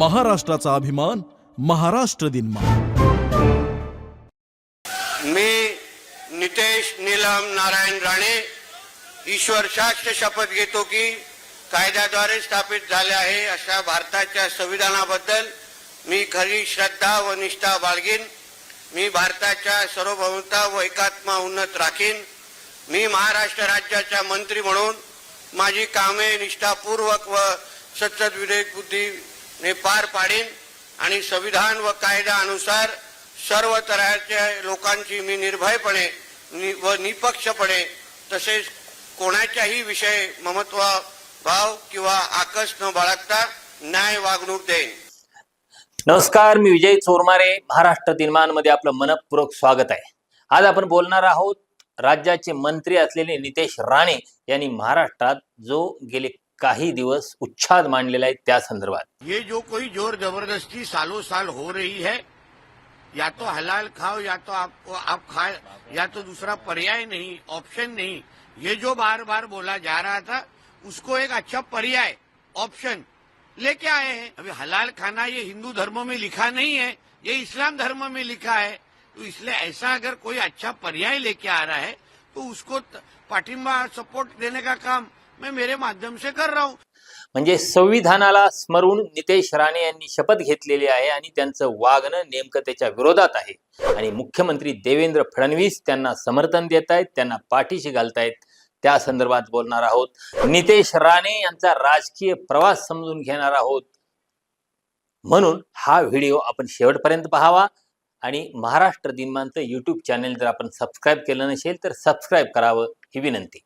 महाराष्ट्राचा अभिमान महाराष्ट्र दिन मी नितेश नीलम नारायण राणे ईश्वर शास्त्र शपथ घेतो की कायद्याद्वारे स्थापित झाले आहे अशा भारताच्या संविधानाबद्दल मी खरी श्रद्धा व निष्ठा बाळगीन. मी भारताच्या सर्वभौमता व एकात्मा उन्नत राखीन. मी महाराष्ट्र राज्याचा मंत्री म्हणून माझी कामे निष्ठापूर्वक व सतत विवेक बुद्धी ने पार पाडीन आणि संविधान व कायद्यानुसार सर्व तऱ्हेच्या लोकांची मी निर्भयपणे नि- व निपक्षपणे तसेच कोणाच्याही विषय ममत्व भाव किंवा आकस न बाळगता न्याय वागणूक देईन. नमस्कार मी विजय चोरमारे. महाराष्ट्र दिनमानमध्ये आपलं मनपूर्वक स्वागत आहे. आज आपण बोलणार आहोत राज्याचे मंत्री असलेले नितेश राणे यांनी महाराष्ट्रात जो गेले काही दिवस उच्छाद मांडलेला आहे त्या संदर्भात. ये जो कोई ज़ोर ज़बरदस्ती सालों साल हो रही है, या तो हलाल खाओ, या तो आपको आप खाए, या तो दूसरा पर्याय नहीं ऑप्शन नहीं। ये जो बार बार बोला जा रहा था, उसको एक अच्छा पर्याय ऑप्शन लेके आए हैं। अभी हलाल खाना ये हिंदू धर्म में लिखा नहीं है, ये इस्लाम धर्म में लिखा है। तो इसलिए ऐसा अगर कोई अच्छा पर्याय लेके आ रहा है तो उसको पाठिंबा सपोर्ट देने का काम मैं मेरे माध्यम से कर रहा हूं। म्हणजे संविधानाला स्मरून नितेश राणे यांनी शपथ घेतलेली आहे आणि त्यांचं वागणं नेमकं त्याच्या विरोधात आहे. आणि मुख्यमंत्री देवेंद्र फडणवीस त्यांना समर्थन देत आहेत त्यांना पाठीशी घालतायत त्या संदर्भात बोलणार आहोत नितेश राणे यांचा राजकीय प्रवास समजून घेणार आहोत. म्हणून हा व्हिडिओ आपण शेवटपर्यंत पाहावा. आणि महाराष्ट्र दिनमानचं यूट्यूब चॅनेल जर आपण सबस्क्राईब केलं नसेल तर सबस्क्राईब करावं ही विनंती.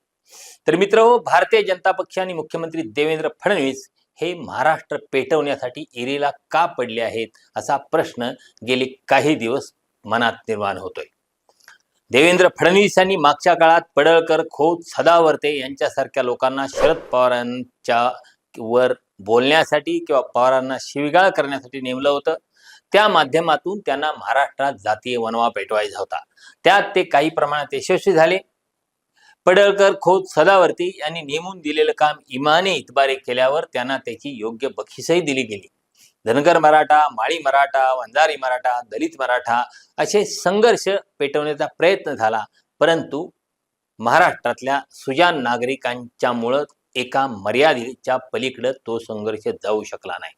तर मित्र भारतीय जनता पक्ष आणि मुख्यमंत्री देवेंद्र फडणवीस हे महाराष्ट्र पेटवण्यासाठी इरेला का पडले आहेत असा प्रश्न गेले काही दिवस मनात निर्माण होतोय. देवेंद्र फडणवीस यांनी मागच्या काळात पडळकर खोत सदावर्ते यांच्यासारख्या लोकांना शरद पवारांच्या वर बोलण्यासाठी किंवा पवारांना शिविगाळ करण्यासाठी नेमलं होतं. त्या माध्यमातून त्यांना महाराष्ट्रात जातीय वनवा पेटवायचा होता. त्यात ते काही प्रमाणात यशस्वी झाले. पडळकर खोत सदावर्ती यांनी नेमून दिलेलं काम इमाने इतबारे केल्यावर त्यांना त्याची योग्य बक्षीसही दिली गेली. धनगर मराठा माळी मराठा वंजारी मराठा दलित मराठा असे संघर्ष पेटवण्याचा प्रयत्न झाला. परंतु महाराष्ट्रातल्या सुजान नागरिकांच्यामुळं एका मर्यादेच्या पलीकडे तो संघर्ष जाऊ शकला नाही.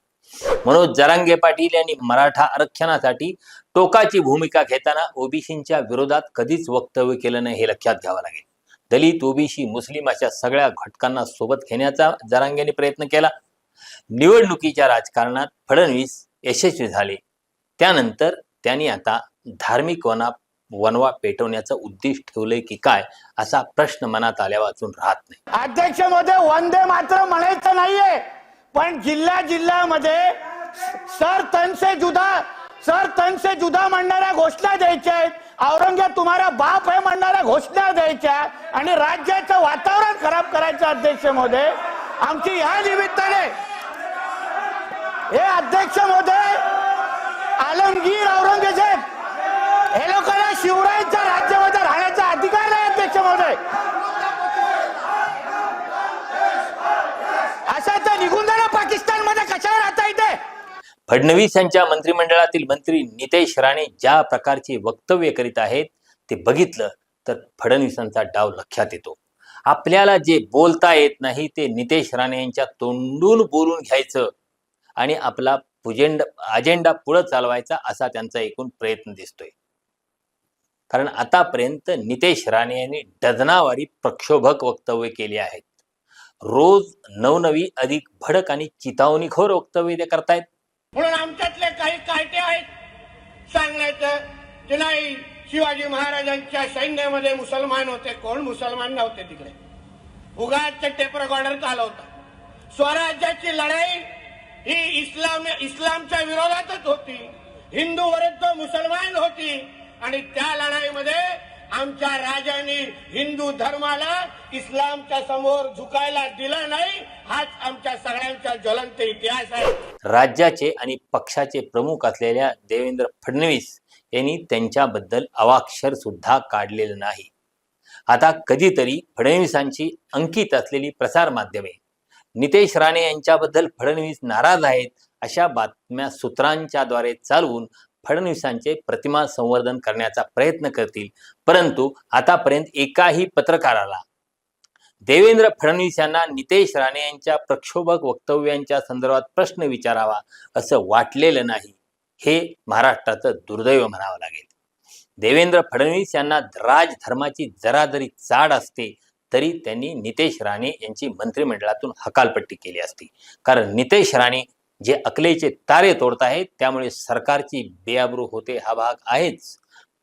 मनोज जरांगे पाटील यांनी मराठा आरक्षणासाठी टोकाची भूमिका घेताना ओबीसींच्या विरोधात कधीच वक्तव्य केलं नाही हे लक्षात घ्यावं लागेल. दलित ओबीसी मुस्लिम अशा सगळ्या घटकांना सोबत घेण्याचा जरांगेने प्रयत्न केला. निवडणुकीच्या राजकारणात फडणवीस यशस्वी झाले. त्यानंतर त्यांनी आता धार्मिक वना वनवा पेटवण्याचं उद्दिष्ट ठेवलंय की काय असा प्रश्न मनात आल्या वाचून राहत नाही. अध्यक्षमध्ये वंदे मात्र म्हणायचं नाहीये पण जिल्हा जिल्ह्यामध्ये सर तनसे जुदा सर तनसे जुदा म्हणणाऱ्या घोषणा द्यायच्या आहेत. औरंगजेब तुम्हाला बाप आहे म्हणणाऱ्या घोषणा द्यायच्या आणि राज्याचं वातावरण खराब करायचं अध्यक्ष महोदय आमची ह्या निमित्ताने हे अध्यक्ष महोदय आलमगीर औरंगजेब हे लोकांना शिवरायांचा राज्यामध्ये राहण्याचा अधिकार नाही अध्यक्ष महोदय असं तर निघून जाणं पाकिस्तानमध्ये कशावर राहता इथे फडणवीस यांच्या मंत्रिमंडळातील मंत्री नितेश राणे ज्या प्रकारचे वक्तव्य करीत आहेत ते बघितलं तर फडणवीसांचा डाव लक्षात येतो. आपल्याला जे बोलता येत नाही ते नितेश राणे यांच्या तोंडून बोलून घ्यायचं आणि आपला पुजेंड अजेंडा पुढे चालवायचा असा त्यांचा एकूण प्रयत्न दिसतोय. कारण आतापर्यंत नितेश राणे यांनी डझनावारी प्रक्षोभक वक्तव्य केली आहेत. रोज नवनवी अधिक भडक आणि चितावणीखोर वक्तव्य ते करतायत. म्हणून आमच्यातले काही कायटे आहेत. सांगण्याचं की नाही शिवाजी महाराजांच्या सैन्यामध्ये मुसलमान होते. कोण? मुसलमान नव्हते तिकडे. उगाच टेप रेकॉर्डर चालवता स्वराज्याची लढाई ही इस्लाम इस्लामच्या विरोधातच होती. हिंदू विरुद्ध मुसलमान होती. आणि त्या लढाईमध्ये आमच्या राजांनी हिंदू धर्माला इस्लामच्या समोर झुकायला दिला नाही हाच आमच्या सगळ्यांचा ज्वलंत इतिहास आहे. राज्याचे आणि पक्षाचे प्रमुख असलेल्या देवेंद्र फडणवीस यांनी त्यांच्याबद्दल अवाक्षर सुद्धा काढलेलं नाही. आता कधीतरी फडणवीसांची अंकित असलेली प्रसार माध्यमे नितेश राणे यांच्याबद्दल फडणवीस नाराज आहेत अशा बातम्या सूत्रांच्याद्वारे चालवून फडणवीसांचे प्रतिमा संवर्धन करण्याचा प्रयत्न करतील. परंतु आतापर्यंत एकाही पत्रकाराला देवेंद्र फडणवीस यांना नितेश राणे यांच्या प्रक्षोभक वक्तव्यांच्या संदर्भात प्रश्न विचारावा असं वाटलेलं नाही हे महाराष्ट्राचं दुर्दैव म्हणावं लागेल. देवेंद्र फडणवीस यांना राजधर्माची जरा जरी चाड असते तरी त्यांनी नितेश राणे यांची मंत्रिमंडळातून हकालपट्टी केली असती. कारण नितेश राणे जे अकलेचे तारे तोडत आहेत त्यामुळे सरकारची बेआबरू होते हा भाग आहेच.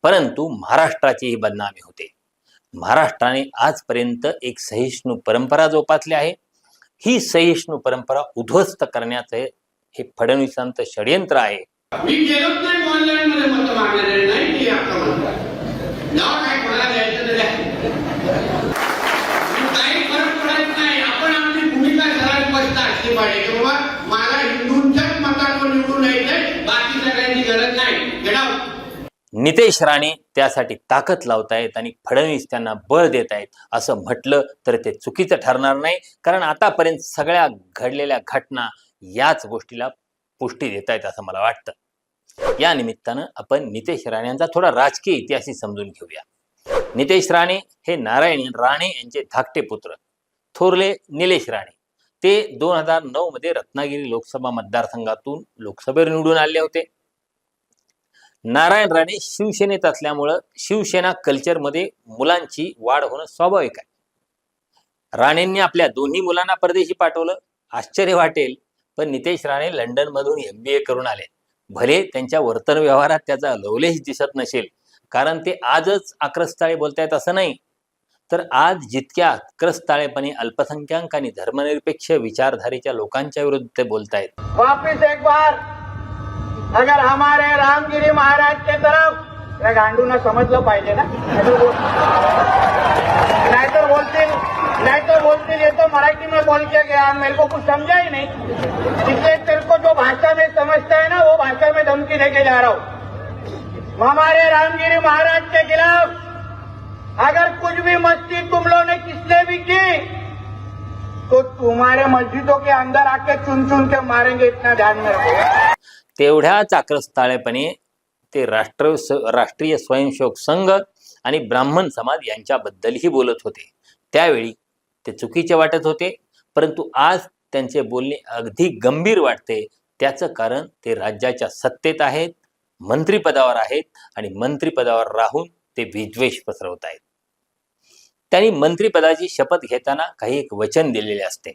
परंतु महाराष्ट्राचीही बदनामी होते. महाराष्ट्राने आजपर्यंत एक सहिष्णू परंपरा जोपासली आहे. ही सहिष्णू परंपरा उद्ध्वस्त करण्याचे हे फडणवीसांचं षडयंत्र आहे मी गेलोच नाही ऑनलाईन मध्ये मत मागणारे नाही की आता म्हणतात नाव काय कोणाला द्यायचं तर द्या काही फरक पडत नाही आपण आपली भूमिका सरळ स्पष्ट असली पाहिजे की बाबा मला हिंदूंच्याच मतातून निवडून यायचंय बाकी सगळ्यांची गरज नाही. नितेश राणे त्यासाठी ताकद लावतायत आणि फडणवीस त्यांना बळ देत आहेत असं म्हटलं तर ते चुकीचं ठरणार नाही. कारण आतापर्यंत सगळ्या घडलेल्या घटना याच गोष्टीला पुष्टी देत आहेत असं मला वाटतं. या निमित्तानं आपण नितेश राणे यांचा थोडा राजकीय इतिहासही समजून घेऊया. नितेश राणे हे नारायण राणे यांचे धाकटे पुत्र. थोरले निलेश राणे. ते दोन हजार नऊ मध्ये रत्नागिरी लोकसभा मतदारसंघातून लोकसभेवर निवडून आले होते. नारायण राणे शिवसेनेत असल्यामुळं शिवसेना कल्चरमध्ये मुलांची वाढ होणं स्वाभाविक आहे. राणेंनी आपल्या दोन्ही मुलांना परदेशी पाठवलं. आश्चर्य वाटेल पण नितेश राणे लंडन मधून एम बी ए करून आले. भले त्यांच्या वर्तन व्यवहारात त्याचा लवलेश दिसत नसेल कारण ते आजच आक्रस्ताळे बोलतायत असं नाही. तर आज जितक्या क्रस्ताळेपणे अल्पसंख्याक आणि धर्मनिरपेक्ष विचारधारेच्या लोकांच्या विरुद्ध ते बोलतायत. वापिस एक बार. अगर हमारे रामगिरी महाराज के तरफ या गांडून समजलं पाहिजे ना. नाहीतर बोलतील नाहीतर बोलतील ये तो मराठी में बोल के गया. मेरे को कुछ समझा ही नहीं. इसलिए तेरे को जो भाषा में समझता है ना वो भाषा में धमकी देके जा रहा हूँ। हमारे रामगिरी महाराज के खिलाफ अगर कुछ भी मस्ती तुम लोगों ने किसने भी की तो तुम्हारे मस्जिदों के अंदर आके चुन चुन के मारेंगे इतना ध्यान में रखो। तेवढ्याच आक्रस्ताळेपणे ते राष्ट्र राष्ट्रीय स्वयंसेवक संघ आणि ब्राह्मण समाज यांच्याबद्दलही बोलत होते. त्यावेळी ते चुकीचे वाटत होते परंतु आज त्यांचे बोलणे अगदी गंभीर वाटते. त्याचं कारण ते राज्याच्या सत्तेत आहेत मंत्रिपदावर आहेत आणि मंत्रिपदावर राहून ते विद्वेष पसरवत आहेत त्यांनी मंत्रीपदाची शपथ घेताना काही एक वचन दिलेले असते.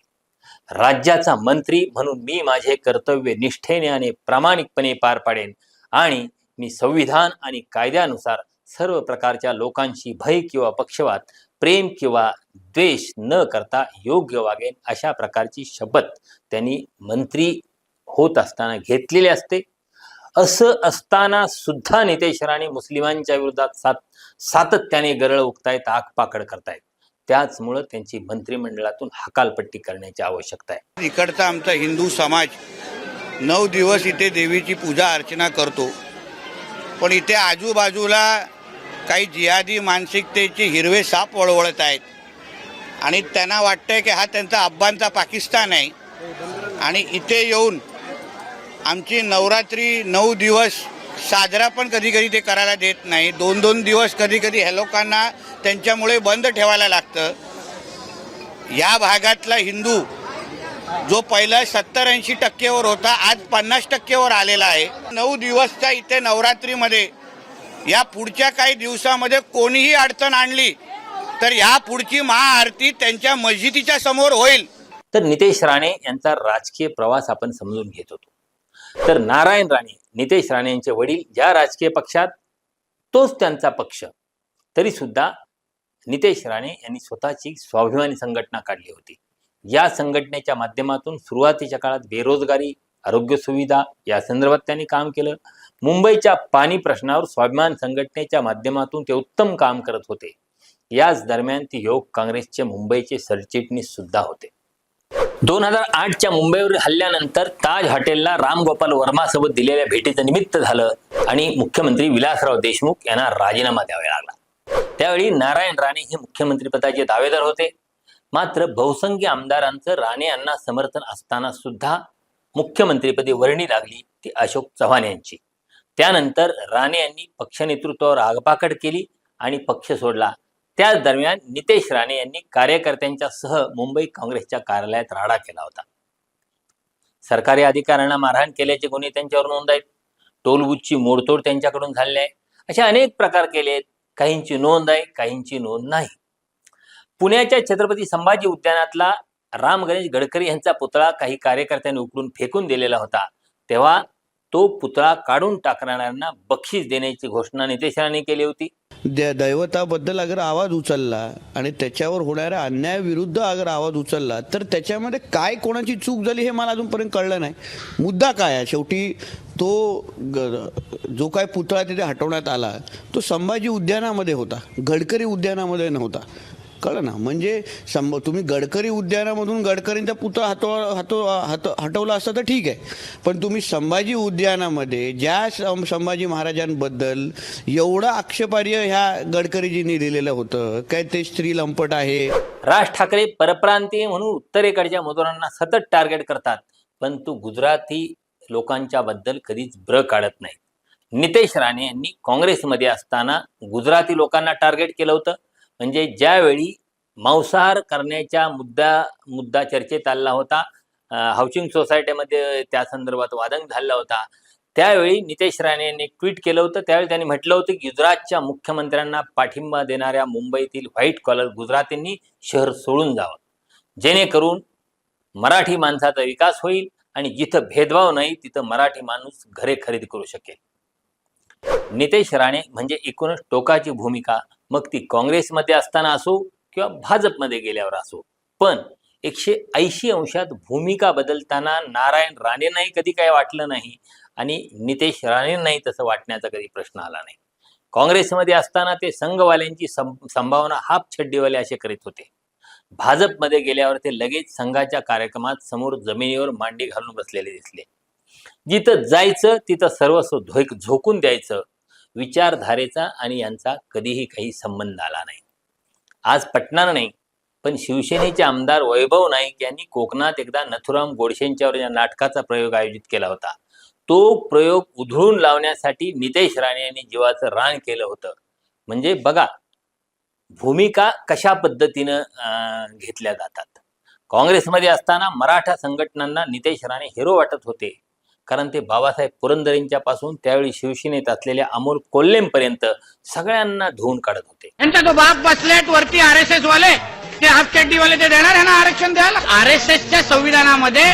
राज्याचा मंत्री म्हणून मी माझे कर्तव्य निष्ठेने आणि प्रामाणिकपणे पार पाडेन आणि मी संविधान आणि कायद्यानुसार सर्व प्रकारच्या लोकांशी भय किंवा पक्षवात प्रेम किंवा द्वेष न करता योग्य वागेन अशा प्रकारची शपथ त्यांनी मंत्री होत असताना घेतलेली असते. असं असताना सुद्धा नितेश राणे मुस्लिमांच्या विरोधात सात सातत्याने गरळ उगतायत आगपाकड करतायत. त्याचमुळं त्यांची मंत्रिमंडळातून हकालपट्टी करण्याची आवश्यकता आहे. इकडचा आमचा हिंदू समाज नऊ दिवस इथे देवीची पूजा अर्चना करतो. पण इथे आजूबाजूला काही जिहादी मानसिकतेचे हिरवे साप वळवळत आहेत. आणि त्यांना वाटतंय की हा त्यांचा अब्बांचा पाकिस्तान आहे. आणि इथे येऊन आमची नवरात्री नऊ दिवस साजरा पण कधी कधी ते करायला देत नाही. दोन दोन दिवस कधी कधी ह्या लोकांना त्यांच्यामुळे बंद ठेवायला लागतं. या भागातला हिंदू जो पहिला सत्तर ऐंशी टक्केवर होता आज पन्नास टक्केवर आलेला आहे. नऊ दिवसच्या इथे नवरात्रीमध्ये या पुढच्या काही दिवसामध्ये कोणीही अडचण आणली तर या पुढची महाआरती त्यांच्या मस्जिदीच्या समोर होईल. तर नितेश राणे यांचा राजकीय प्रवास आपण समजून घेत होतो. तर नारायण राणे नितेश राणे यांचे वडील ज्या राजकीय पक्षात तोच त्यांचा पक्ष. तरी सुद्धा नितेश राणे यांनी स्वतःची स्वाभिमानी संघटना काढली होती. या संघटनेच्या माध्यमातून सुरुवातीच्या काळात बेरोजगारी आरोग्य सुविधा या संदर्भात त्यांनी काम केलं. मुंबईच्या पाणी प्रश्नावर स्वाभिमान संघटनेच्या माध्यमातून ते उत्तम काम करत होते. याच दरम्यान ती योग काँग्रेसचे मुंबईचे सरचिटणीस सुद्धा होते. दोन हजार आठच्या मुंबईवरील हल्ल्यानंतर ताज हॉटेलला रामगोपाल वर्मासोबत दिलेल्या भेटीचं निमित्त झालं आणि मुख्यमंत्री विलासराव देशमुख यांना राजीनामा द्यावा लागला. त्यावेळी नारायण राणे हे मुख्यमंत्रीपदाचे दावेदार होते. मात्र बहुसंख्य आमदारांचं राणे यांना समर्थन असताना सुद्धा मुख्यमंत्रीपदी वर्णी लागली ती अशोक चव्हाण यांची. त्यानंतर राणे यांनी पक्ष नेतृत्वावर आगपाकड केली आणि पक्ष सोडला. त्याच दरम्यान नितेश राणे यांनी कार्यकर्त्यांच्या सह मुंबई काँग्रेसच्या कार्यालयात राडा केला होता. सरकारी अधिकाऱ्यांना मारहाण केल्याचे गुन्हे त्यांच्यावर नोंद आहेत. टोलबूथची मोडतोड त्यांच्याकडून झालेली आहे. असे अनेक प्रकार केले आहेत. काहींची नोंद आहे काहींची नोंद नाही. पुण्याच्या छत्रपती संभाजी उद्यानातला राम गणेश गडकरी यांचा पुतळा काही कार्यकर्त्यांनी उकडून फेकून दिलेला होता. तेव्हा तो पुतळा काढून टाकणाऱ्यांना बक्षीस देण्याची घोषणा नितेशांनी केली होती. द दैवताबद्दल अगर आवाज उचलला आणि त्याच्यावर होणाऱ्या अन्यायाविरुद्ध अगर आवाज उचलला तर त्याच्यामध्ये काय कोणाची चूक झाली हे मला अजूनपर्यंत कळलं नाही. मुद्दा काय आहे? शेवटी तो ग जो काय पुतळा तिथे हटवण्यात आला तो संभाजी उद्यानामध्ये होता. गडकरी उद्यानामध्ये नव्हता. कळलं ना? म्हणजे संभ तुम्ही गडकरी उद्यानामधून गडकरींचा पुतळा हातो हातो हात हटवला असता तर ठीक आहे. पण तुम्ही संभाजी उद्यानामध्ये ज्या संभाजी महाराजांबद्दल एवढं आक्षेपार्य ह्या गडकरीजींनी लिहिलेलं होतं काय ते स्त्री लंपट आहे? राज ठाकरे परप्रांतीय म्हणून उत्तरेकडच्या मजुरांना सतत टार्गेट करतात पण तू गुजराती लोकांच्या बद्दल कधीच ब्र काढत नाही. नितेश राणे यांनी काँग्रेसमध्ये असताना गुजराती लोकांना टार्गेट केलं होतं म्हणजे ज्यावेळी मांसाहार करण्याच्या मुद्दा मुद्दा चर्चेत आला होता हाऊसिंग सोसायटीमध्ये त्या संदर्भात वादंग झाला होता त्यावेळी नितेश राणे यांनी ट्विट केलं होतं. त्यावेळी त्यांनी म्हटलं होतं की गुजरातच्या मुख्यमंत्र्यांना पाठिंबा देणाऱ्या मुंबईतील व्हाईट कॉलर गुजरातींनी शहर सोडून जावं. जेणेकरून मराठी माणसाचा विकास होईल आणि जिथं भेदभाव नाही तिथं मराठी माणूस घरे खरेदी करू शकेल. नितेश राणे म्हणजे एकूणच टोकाची भूमिका मग ती काँग्रेसमध्ये असताना असो किंवा भाजपमध्ये गेल्यावर असो. पण एकशे ऐंशी अंशात भूमिका बदलताना नारायण राणेंनाही कधी काय वाटलं नाही आणि नितेश राणेंनाही तसं वाटण्याचा कधी प्रश्न आला नाही. काँग्रेसमध्ये असताना ते संघवाल्यांची सं- संभावना हाफ छड्डीवाले असे करीत होते. भाजपमध्ये गेल्यावर ते लगेच संघाच्या कार्यक्रमात समोर जमिनीवर मांडी घालून बसलेले दिसले. जिथं जायचं तिथं सर्वस्व धोक झोकून द्यायचं. विचारधारेचा आणि यांचा कधीही काही संबंध आला नाही. आज पटणार नाही पण शिवसेनेचे आमदार वैभव नाईक यांनी कोकणात एकदा नथुराम गोडसेंच्यावर या नाटकाचा प्रयोग आयोजित केला होता. तो प्रयोग उधळून लावण्यासाठी नितेश राणे यांनी जीवाचं रान केलं होतं. म्हणजे बघा भूमिका कशा पद्धतीनं अं, घेतल्या जातात. काँग्रेसमध्ये असताना मराठा संघटनांना नितेश राणे हिरो वाटत होते. कारण ते बाबासाहेब पुरंदरेंच्या पासून त्यावेळी शिवसेनेत असलेल्या अमोल कोल्हेंपर्यंत सगळ्यांना धुवून काढत होते. यांचा तो बाप बसलेट वरती आर एस एस वाले ते हाफ चड्डी वाले ते देणार आहे ना आरक्षण द्यायला? आर एस एसच्या संविधानामध्ये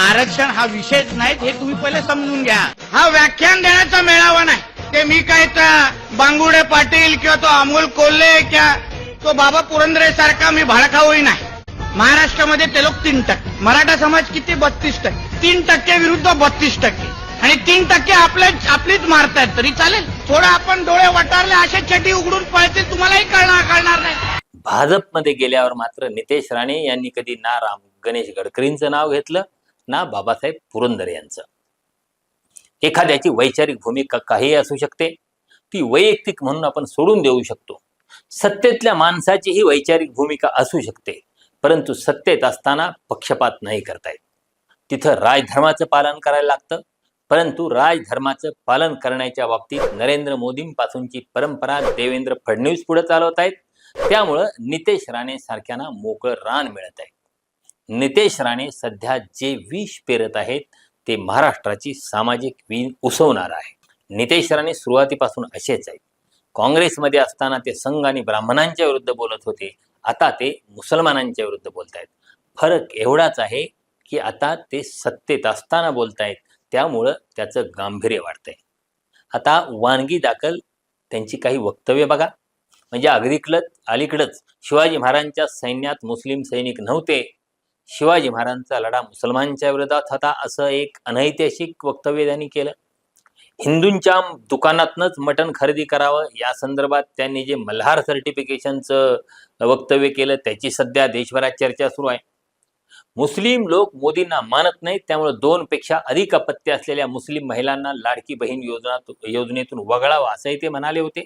आरक्षण हा विषयच नाही हे तुम्ही पहिले समजून घ्या. हा व्याख्यान देण्याचा मेळावा नाही. ते मी काय त्या बांगुडे पाटील किंवा तो अमोल कोल्हे किंवा तो बाबा पुरंदरे सारखा मी भडकावही नाही. महाराष्ट्रामध्ये ते लोक तीन टक्के. मराठा समाज किती बत्तीस टक्के? तीन टक्के विरुद्ध बत्तीस टक्के. आणि तीन टक्के आपल्या आपलीच मारतायत तरी चालेल. थोडं आपण डोळे वटारले असे चटी उघडून पळतील तुम्हालाही कळणार कळणार नाही. भाजपमध्ये गेल्यावर मात्र नितेश राणे यांनी कधी ना राम गणेश गडकरींचं नाव घेतलं ना बाबासाहेब पुरंदर यांचं. एखाद्याची वैचारिक भूमिका काही असू शकते. ती वैयक्तिक म्हणून आपण सोडून देऊ शकतो. सत्तेतल्या माणसाची ही वैचारिक भूमिका असू शकते. परंतु सत्तेत असताना पक्षपात नाही करता येत. तिथं राजधर्माचं पालन करायला लागतं. परंतु राजधर्माचं पालन करण्याच्या बाबतीत नरेंद्र मोदींपासूनची परंपरा देवेंद्र फडणवीस पुढे चालवत आहेत. त्यामुळं नितेश राणे सारख्यांना मोकळं रान मिळत आहे. नितेश राणे सध्या जे विष पेरत आहेत ते महाराष्ट्राची सामाजिक वीण उसवणार आहे. नितेश राणे सुरुवातीपासून असेच आहेत. काँग्रेसमध्ये असताना ते संघ आणि ब्राह्मणांच्या विरुद्ध बोलत होते. आता ते मुसलमानांच्या विरुद्ध बोलत आहेत फरक एवढाच आहे की आता ते सत्तेत असताना बोलतायत त्यामुळं त्याचं गांभीर्य वाढतंय. आता वानगी दाखल त्यांची काही वक्तव्य बघा. म्हणजे अगदीकडच अलीकडंच शिवाजी महाराजांच्या सैन्यात मुस्लिम सैनिक नव्हते. शिवाजी महाराजांचा लढा मुसलमानच्या विरोधात होता असं एक अनैतिहासिक वक्तव्य त्यांनी केलं. हिंदूंच्या दुकानातनंच मटण खरेदी करावं. या संदर्भात त्यांनी जे मल्हार सर्टिफिकेशनचं वक्तव्य केलं त्याची सध्या देशभरात चर्चा सुरू आहे. मुस्लिम लोक मोदींना मानत नाहीत त्यामुळे दोनपेक्षा अधिक अपत्य असलेल्या मुस्लिम महिलांना लाडकी बहीण योजना योजनेतून वगळावं असंही ते म्हणाले होते.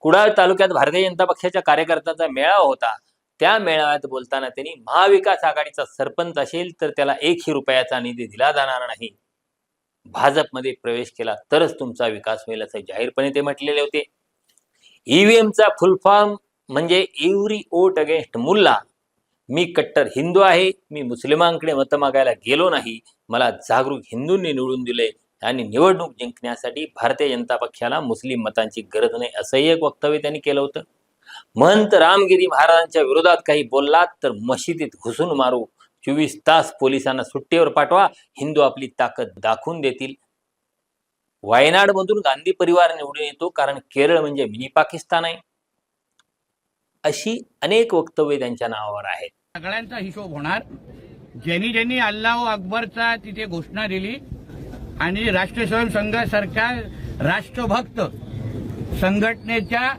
कुडाळ तालुक्यात भारतीय जनता पक्षाच्या कार्यकर्त्यांचा मेळावा होता. त्या मेळाव्यात बोलताना त्यांनी महाविकास आघाडीचा सरपंच असेल तर त्याला एकही रुपयाचा निधी दिला जाणार नाही. भाजपमध्ये प्रवेश केला तरच तुमचा विकास होईल असं जाहीरपणे ते म्हटलेले होते. ईव्हीएमचा फुल फॉर्म म्हणजे एव्हरी ओट अगेन्स्ट मुल्ला. मी कट्टर हिंदू आहे मी मुस्लिमांकडे मत मागायला गेलो नाही. मला जागरूक हिंदूंनी निवडून दिले आणि निवडणूक जिंकण्यासाठी भारतीय जनता पक्षाला मुस्लिम मतांची गरज नाही असंही एक वक्तव्य त्यांनी केलं होतं. महंत रामगिरी महाराजांच्या विरोधात काही बोललात तर मशिदीत घुसून मारू. चोवीस तास पोलिसांना सुट्टीवर पाठवा. हिंदू आपली ताकद दाखवून देतील. वायनाडमधून गांधी परिवार निवडून येतो कारण केरळ म्हणजे मिनी पाकिस्तान आहे. अशी अनेक वक्तव्य त्यांच्या नावावर आहेत. सगळ्यांचा हिशोब होणार. ज्यांनी ज्यांनी अल्लाह अकबरचा तिथे घोषणा दिली आणि राष्ट्रीय सरकार राष्ट्रभक्त संघटनेच्या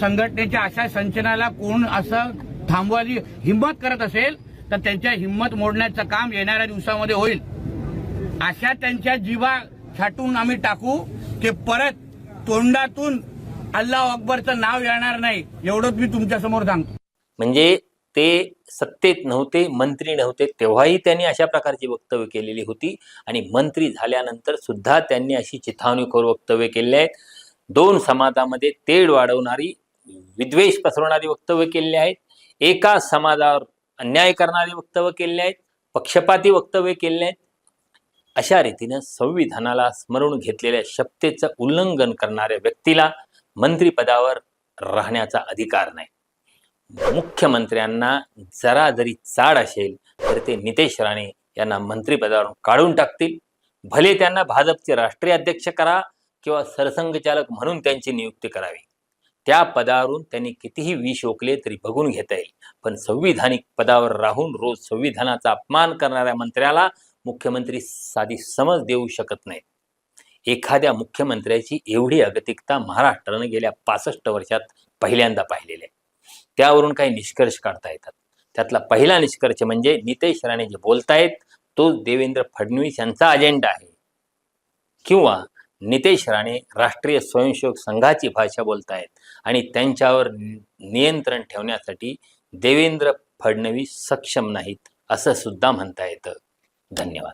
संघटनेच्या अशा संचनाला कोण असं थांबवायची हिंमत करत असेल तर त्यांच्या हिंमत मोडण्याचं काम येणाऱ्या दिवसामध्ये होईल. अशा त्यांच्या जीवा छाटून आम्ही टाकू की परत तोंडातून अल्लाह अकबरचं नाव येणार नाही एवढंच मी तुमच्यासमोर सांगतो. म्हणजे ते सत्तेत नव्हते मंत्री नव्हते तेव्हाही त्यांनी अशा प्रकारची वक्तव्य केलेली होती. आणि मंत्री झाल्यानंतर सुद्धा त्यांनी अशी चिथावणीखोर वक्तव्य केले आहेत. दोन समाजामध्ये तेढ वाढवणारी विद्वेष पसरवणारी वक्तव्य केलेली आहेत. एका समाजावर अन्याय करणारी वक्तव्य केलेले आहेत पक्षपाती वक्तव्य केलेले आहेत. अशा रीतीनं संविधानाला स्मरून घेतलेल्या शपथेचं उल्लंघन करणाऱ्या व्यक्तीला मंत्रिपदावर राहण्याचा अधिकार नाही. मुख्यमंत्र्यांना जरा जरी चाड असेल तर ते नितेश राणे यांना मंत्रिपदावरून काढून टाकतील. भले त्यांना भाजपचे राष्ट्रीय अध्यक्ष करा किंवा सरसंघचालक म्हणून त्यांची नियुक्ती करावी. त्या पदावरून त्यांनी कितीही विष ओकले तरी बघून घेता येईल. पण संविधानिक पदावर राहून रोज संविधानाचा अपमान करणाऱ्या मंत्र्याला मुख्यमंत्री साधी समज देऊ शकत नाहीत एखाद्या मुख्यमंत्र्याची एवढी अगतिकता महाराष्ट्रानं गेल्या पासष्ट वर्षात पहिल्यांदा पाहिलेली आहे. त्यावरून काही निष्कर्ष काढता येतात. त्यातला पहिला निष्कर्ष म्हणजे नितेश राणे जे बोलतायत तो देवेंद्र फडणवीस यांचा अजेंडा आहे. किंवा नितेश राणे राष्ट्रीय स्वयंसेवक संघाची भाषा बोलतायत आणि त्यांच्यावर नियंत्रण ठेवण्यासाठी देवेंद्र फडणवीस सक्षम नाहीत असं सुद्धा म्हणता येतं. धन्यवाद.